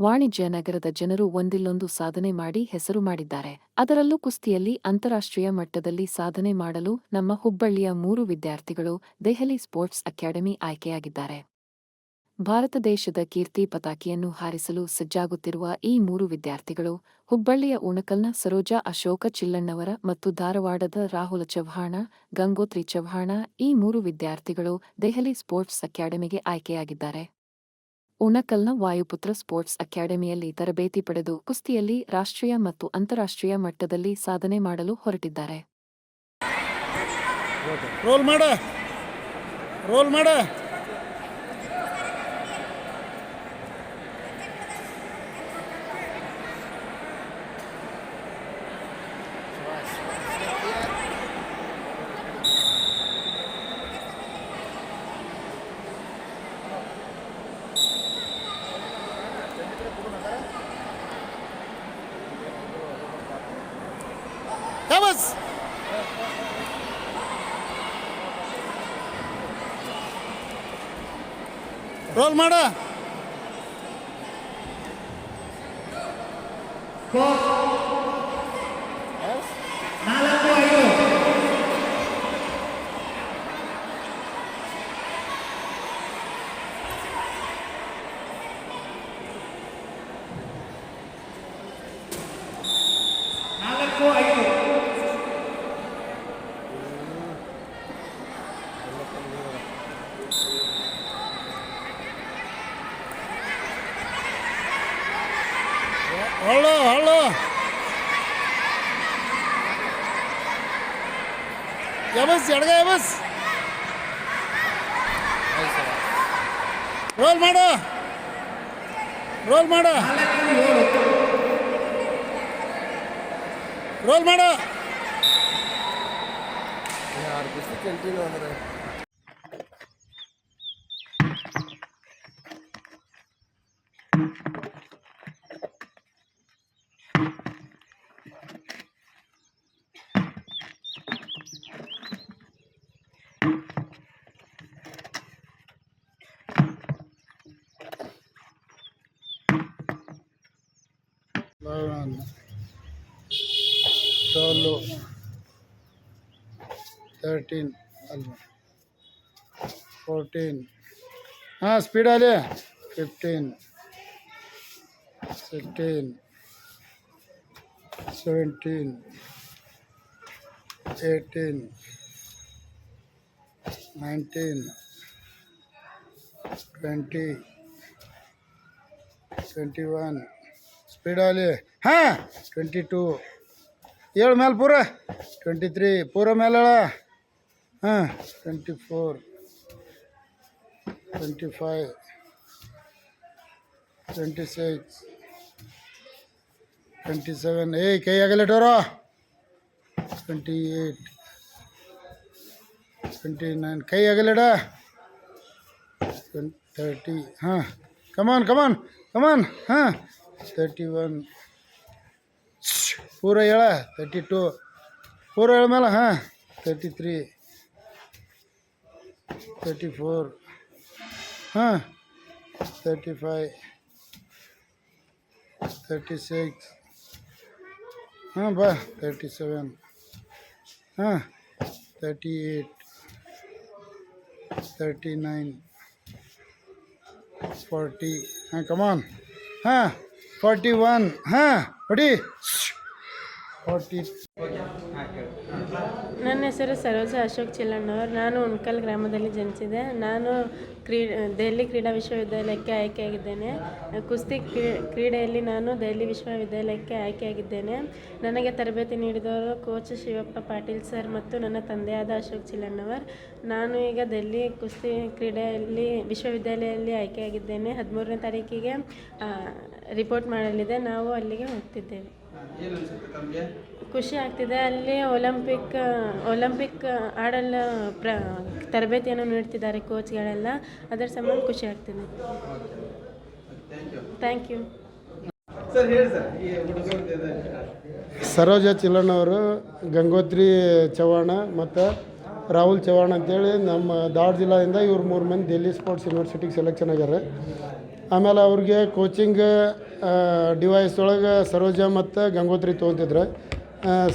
ವಾಣಿಜ್ಯ ನಗರದ ಜನರು ಒಂದಿಲ್ಲೊಂದು ಸಾಧನೆ ಮಾಡಿ ಹೆಸರು ಮಾಡಿದ್ದಾರೆ. ಅದರಲ್ಲೂ ಕುಸ್ತಿಯಲ್ಲಿ ಅಂತಾರಾಷ್ಟ್ರೀಯ ಮಟ್ಟದಲ್ಲಿ ಸಾಧನೆ ಮಾಡಲು ನಮ್ಮ ಹುಬ್ಬಳ್ಳಿಯ ಮೂರು ವಿದ್ಯಾರ್ಥಿಗಳು ದೆಹಲಿ ಸ್ಪೋರ್ಟ್ಸ್ ಅಕಾಡೆಮಿ ಆಯ್ಕೆಯಾಗಿದ್ದಾರೆ. ಭಾರತ ದೇಶದ ಕೀರ್ತಿ ಪತಾಕಿಯನ್ನು ಹಾರಿಸಲು ಸಜ್ಜಾಗುತ್ತಿರುವ ಈ ಮೂರು ವಿದ್ಯಾರ್ಥಿಗಳು ಹುಬ್ಬಳ್ಳಿಯ ಉಣಕಲ್ನ ಸರೋಜಾ ಅಶೋಕ ಚಿಲ್ಲಣ್ಣವರ ಮತ್ತು ಧಾರವಾಡದ ರಾಹುಲ ಚವ್ಹಾಣ, ಗಂಗೋತ್ರಿ ಚವ್ಹಾಣ ಈ ಮೂರು ವಿದ್ಯಾರ್ಥಿಗಳು ದೆಹಲಿ ಸ್ಪೋರ್ಟ್ಸ್ ಅಕಾಡೆಮಿಗೆ ಆಯ್ಕೆಯಾಗಿದ್ದಾರೆ. ಉಣಕಲ್ನ ವಾಯುಪುತ್ರ ಸ್ಪೋರ್ಟ್ಸ್ ಅಕಾಡೆಮಿಯಲ್ಲಿ ತರಬೇತಿ ಪಡೆದು ಕುಸ್ತಿಯಲ್ಲಿ ರಾಷ್ಟ್ರೀಯ ಮತ್ತು ಅಂತಾರಾಷ್ಟ್ರೀಯ ಮಟ್ಟದಲ್ಲಿ ಸಾಧನೆ ಮಾಡಲು ಹೊರಟಿದ್ದಾರೆ. ರೋಲ್ ರೋಲ್ ಮಾಡ ಬಸ್ ರೋಲ್ ಮಾಡ ಯಬಸ್ ಎಡಗ ಯಾವಸ್ ರೋಲ್ ಮಾಡು ರೋಲ್ ಮಾಡು ರೋಲ್ ಮಾಡು ಕಂಟಿನ್ಯೂ ಅಂದ್ರೆ ಲೆವೆನ್ सोलह थर्टीन फोर्टीन हाँ स्पीड आले fifteen sixteen seventeen eighteen nineteen twenty twenty one ಸ್ಪೀಡಲ್ಲಿ ಹಾಂ ಟ್ವೆಂಟಿ ಟೂ ಏಳು ಮೇಲೆ ಪೂರ. ಟ್ವೆಂಟಿ ತ್ರೀ ಪೂರ ಮೇಲೆ ಹೇಳ ಹಾಂ twenty four twenty five twenty six twenty seven ಏಯ್ ಕೈ ಆಗಲಿಟ್ಟವರು ಟ್ವೆಂಟಿ ಏಯ್ಟ್ ಟ್ವೆಂಟಿ ನೈನ್ ಕೈ ಆಗಲಿಡ ತರ್ಟಿ ಹಾಂ come on come on come on ಹಾಂ ತರ್ಟಿ ಒನ್ ಪೂರ ಹೇಳ? ತರ್ಟಿ ಟು ಪೂರ ಹೇಳ ಮೇಲೆ, ಹಾಂ? ತರ್ಟಿ ತ್ರೀ ತರ್ಟಿ ಫೋರ್ ಹಾಂ? ತರ್ಟಿ ಫೈವ್ ತರ್ಟಿ ಸಿಕ್ಸ್ ಹಾಂ, ಬಾ. ತರ್ಟಿ ಸೆವೆನ್ ಹಾಂ? Thirty eight thirty nine forty ಹಾಂ ಕಮಾನ್ ಹಾಂ? ಫಾರ್ಟಿ ಒನ್ ಹಾಂ ನನ್ನ ಹೆಸರು ಸರೋಜ ಅಶೋಕ್ ಚಿಲ್ಲಣ್ಣವ್ರು ನಾನು ಉಣ್ಕಲ್ ಗ್ರಾಮದಲ್ಲಿ ಜನಿಸಿದೆ ನಾನು ಕ್ರೀ, ದೆಹಲಿ ಕ್ರೀಡಾ ವಿಶ್ವವಿದ್ಯಾಲಯಕ್ಕೆ ಆಯ್ಕೆಯಾಗಿದ್ದೇನೆ. ಕುಸ್ತಿ ಕ್ರೀ- ಕ್ರೀಡೆಯಲ್ಲಿ ನಾನು ದೆಹಲಿ ವಿಶ್ವವಿದ್ಯಾಲಯಕ್ಕೆ ಆಯ್ಕೆಯಾಗಿದ್ದೇನೆ. ನನಗೆ ತರಬೇತಿ ನೀಡಿದವರು ಕೋಚ್ ಶಿವಪ್ಪ ಪಾಟೀಲ್ ಸರ್ ಮತ್ತು ನನ್ನ ತಂದೆಯಾದ ಅಶೋಕ್ ಚಿಲ್ಲಣ್ಣವರ್ ನಾನು ಈಗ ದೆಹಲಿ ಕುಸ್ತಿ ಕ್ರೀಡೆಯಲ್ಲಿ, ವಿಶ್ವವಿದ್ಯಾಲಯದಲ್ಲಿ ಆಯ್ಕೆಯಾಗಿದ್ದೇನೆ. ಹದಿಮೂರನೇ ತಾರೀಕಿಗೆ ರಿಪೋರ್ಟ್ ಮಾಡಲಿದೆ. ನಾವು ಅಲ್ಲಿಗೆ ಹೋಗ್ತಿದ್ದೇವೆ. ಖುಷಿ ಆಗ್ತಿದೆ. ಅಲ್ಲಿ ಒಲಂಪಿಕ್ ಒಲಂಪಿಕ್ ಆಡಲು ಪ್ರ ತರಬೇತಿಯನ್ನು ನೀಡ್ತಿದ್ದಾರೆ ಕೋಚ್ಗಳೆಲ್ಲ ಅದರ ಸಂಬಂಧ ಖುಷಿ ಆಗ್ತಿದೆ. ಥ್ಯಾಂಕ್ ಯು ಸರೋಜ ಚಿಲ್ಲಣ್ಣವರು ಗಂಗೋತ್ರಿ ಚವ್ಹಾಣ ಮತ್ತು ರಾಹುಲ್ ಚವ್ಹಾಣ್ ಅಂತೇಳಿ ನಮ್ಮ ಧಾರವಾಡ ಜಿಲ್ಲಾದಿಂದ ಇವ್ರು ಮೂರು ಮಂದಿ ಡೆಲ್ಲಿ ಸ್ಪೋರ್ಟ್ಸ್ ಯೂನಿವರ್ಸಿಟಿಗೆ ಸೆಲೆಕ್ಷನ್ ಆಗ್ಯಾರ ಆಮೇಲೆ ಅವ್ರಿಗೆ ಕೋಚಿಂಗ್ ಡಿವೈಸ್ ಒಳಗೆ ಸರೋಜ ಮತ್ತು ಗಂಗೋತ್ರಿ ತೊಗೊತಿದ್ರು.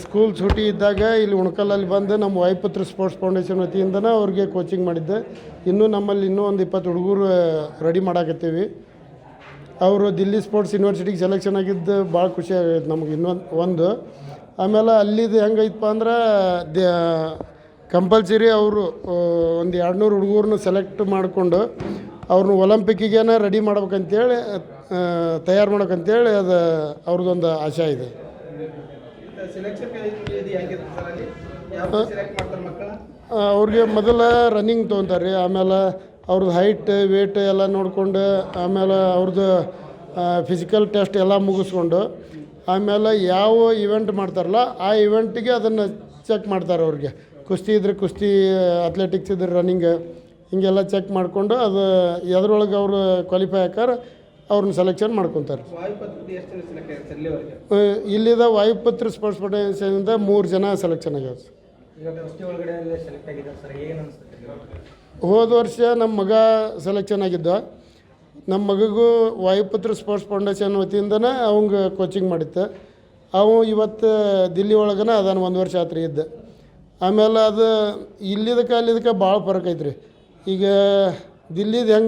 ಸ್ಕೂಲ್ ಛುಟಿ ಇದ್ದಾಗ ಇಲ್ಲಿ ಉಣಕಲಲ್ಲಿ ಬಂದು ನಮ್ಮ ವಾಯುಪುತ್ರ ಸ್ಪೋರ್ಟ್ಸ್ ಫೌಂಡೇಶನ್ ವತಿಯಿಂದನೇ ಅವ್ರಿಗೆ ಕೋಚಿಂಗ್ ಮಾಡಿದ್ದೆ. ಇನ್ನೂ ನಮ್ಮಲ್ಲಿ ಇನ್ನೂ ಒಂದು ಇಪ್ಪತ್ತು ಹುಡುಗರು ರೆಡಿ ಮಾಡಾಕತ್ತೀವಿ. ಅವರು ದಿಲ್ಲಿ ಸ್ಪೋರ್ಟ್ಸ್ ಯೂನಿವರ್ಸಿಟಿಗೆ ಸೆಲೆಕ್ಷನ್ ಆಗಿದ್ದು ಭಾಳ ಖುಷಿ ಆಗೈತೆ ನಮ್ಗೆ ಇನ್ನೊಂದು ಒಂದು. ಆಮೇಲೆ ಅಲ್ಲಿದು ಹೆಂಗೈತಪ್ಪ ಅಂದ್ರೆ, ದ ಕಂಪಲ್ಸರಿ ಅವರು ಒಂದು ಎರಡು ನೂರು ಹುಡುಗರನ್ನ ಸೆಲೆಕ್ಟ್ ಮಾಡಿಕೊಂಡು ಅವ್ರನ್ನ ಒಲಂಪಿಕ್ಕಿಗೇನ ರೆಡಿ ಮಾಡ್ಬೇಕಂತೇಳಿ ತಯಾರು ಮಾಡ್ಬೇಕಂತೇಳಿ ಅದು ಅವ್ರದ್ದೊಂದು ಆಶೆ ಇದೆ. ಅವ್ರಿಗೆ ಮೊದಲ ರನ್ನಿಂಗ್ ತೊಗೊತಾರೆ ಆಮೇಲೆ ಅವ್ರದ್ದು ಹೈಟ್ ವೇಟ್ ಎಲ್ಲ ನೋಡಿಕೊಂಡು ಆಮೇಲೆ ಅವ್ರದ್ದು ಫಿಸಿಕಲ್ ಟೆಸ್ಟ್ ಎಲ್ಲ ಮುಗಿಸ್ಕೊಂಡು ಆಮೇಲೆ ಯಾವ ಇವೆಂಟ್ ಮಾಡ್ತಾರಲ್ಲ ಆ ಇವೆಂಟಿಗೆ ಅದನ್ನು ಚೆಕ್ ಮಾಡ್ತಾರೆ ಅವ್ರಿಗೆ. ಕುಸ್ತಿ ಇದ್ರೆ ಕುಸ್ತಿ ಅಥ್ಲೆಟಿಕ್ಸ್ ಇದ್ರೆ ರನ್ನಿಂಗ್ ಹಿಂಗೆಲ್ಲ ಚೆಕ್ ಮಾಡಿಕೊಂಡು ಅದು ಎದ್ರೊಳಗೆ ಅವರು ಕ್ವಾಲಿಫೈ ಆಕಾರ ಅವ್ರನ್ನ ಸೆಲೆಕ್ಷನ್ ಮಾಡ್ಕೊತಾರೆ. ಇಲ್ಲಿದ ವಾಯುಪತ್ರ ಸ್ಪೋರ್ಟ್ಸ್ ಫೌಂಡೇಶನಿಂದ ಮೂರು ಜನ ಸೆಲೆಕ್ಷನ್ ಆಗ್ಯಾವ ಹೋದ ವರ್ಷ ನಮ್ಮ ಮಗ ಸೆಲೆಕ್ಷನ್ ಆಗಿದ್ದ. ನಮ್ಮ ಮಗಗೂ ವಾಯುಪತ್ರ ಸ್ಪೋರ್ಟ್ಸ್ ಫೌಂಡೇಶನ್ ವತಿಯಿಂದನೇ ಅವಂಗೆ ಕೋಚಿಂಗ್ ಮಾಡಿತ್ತು ಅವು ಇವತ್ತು ದಿಲ್ಲಿ ಒಳಗನ ಅದಾನ ಒಂದು ವರ್ಷ ಆತ್ರಿ ಇದ್ದ. ಆಮೇಲೆ ಅದು ಇಲ್ಲಿದಕ್ಕೆ ಅಲ್ಲಿದಕ್ಕೆ ಭಾಳ ಫರಕ್ ಐತ್ರಿ. ಈಗ ದಿಲ್ಲಿದು ಹೆಂಗೆ